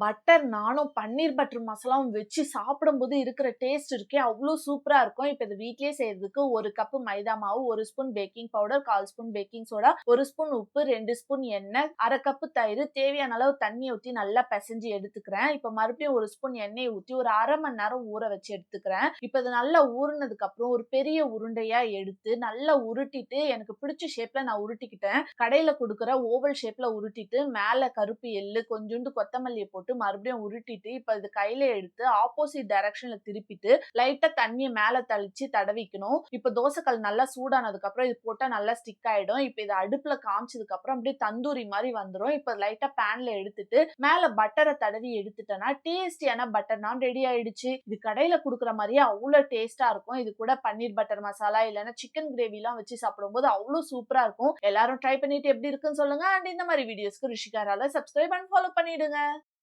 Butter நானும் பன்னீர் butter மசாலாவும் வச்சு சாப்பிடும்போது இருக்கிற டேஸ்ட் இருக்கே அவ்வளோ சூப்பராக இருக்கும். இப்போ இது வீட்லேயே செய்யறதுக்கு ஒரு கப்பு மைதா மாவு ஒரு ஸ்பூன் பேக்கிங் பவுடர் கால் ஸ்பூன் பேக்கிங் சோடா ஒரு ஸ்பூன் உப்பு ரெண்டு ஸ்பூன் எண்ணெய் அரை கப்பு தயிர் தேவையான அளவு தண்ணி ஊற்றி நல்லா பிசைஞ்சு எடுத்துக்கிறேன். இப்போ மறுபடியும் ஒரு ஸ்பூன் எண்ணெயை ஊற்றி ஒரு அரை மணி நேரம் ஊற வச்சு எடுத்துக்கிறேன். இப்போ இது நல்லா ஊறினதுக்கு அப்புறம் ஒரு பெரிய உருண்டையா எடுத்து நல்லா உருட்டிட்டு எனக்கு பிடிச்ச ஷேப்ல நான் உருட்டிக்கிட்டேன். கடையில கொடுக்குற ஓவல் ஷேப்ல உருட்டிட்டு மேல கருப்பு எள்ளு கொஞ்சோண்டு கொத்தமல்லியை போட்டு மறுபடியும் உருட்டிட்டு இப்ப இது கையில எடுத்து ஆப்போசிட் டைரக்ஷன்ல திருப்பிட்டு லைட்டா தண்ணியை மேல தளிச்சு தடவிக்கணும். இப்ப தோசைக்கல் நல்லா சூடானதுக்கு அப்புறம் இது போட்டா நல்லா ஸ்டிக் ஆயிடும். இப்ப இதை அடுப்புல காமிச்சதுக்கு அப்புறம் அப்படியே தந்தூரி மாதிரி வந்துடும் இப்ப லைட்டா பேன்ல எடுத்துட்டு மேல பட்டரை தடவி எடுத்துட்டேன்னா டேஸ்டியான பட்டர் நான் ரெடி ஆயிடுச்சு. இது கடையில கொடுக்குற மாதிரியே அவ்வளவு டேஸ்டா இருக்கும். இது கூட பன்னீர் பட்டர் மசாலா இல்லைன்னா சிக்கன் கிரேவி எல்லாம் வச்சு சாப்பிடும்போது அவ்வளவு சூப்பரா இருக்கும். எல்லாரும் ட்ரை பண்ணிட்டு எப்படி இருக்குன்னு சொல்லுங்க. அண்ட் இந்த மாதிரி வீடியோஸ்க்கு ரிஷிகாரால சப்ஸ்கிரைப் அண்ட் ஃபாலோ பண்ணிடுங்க.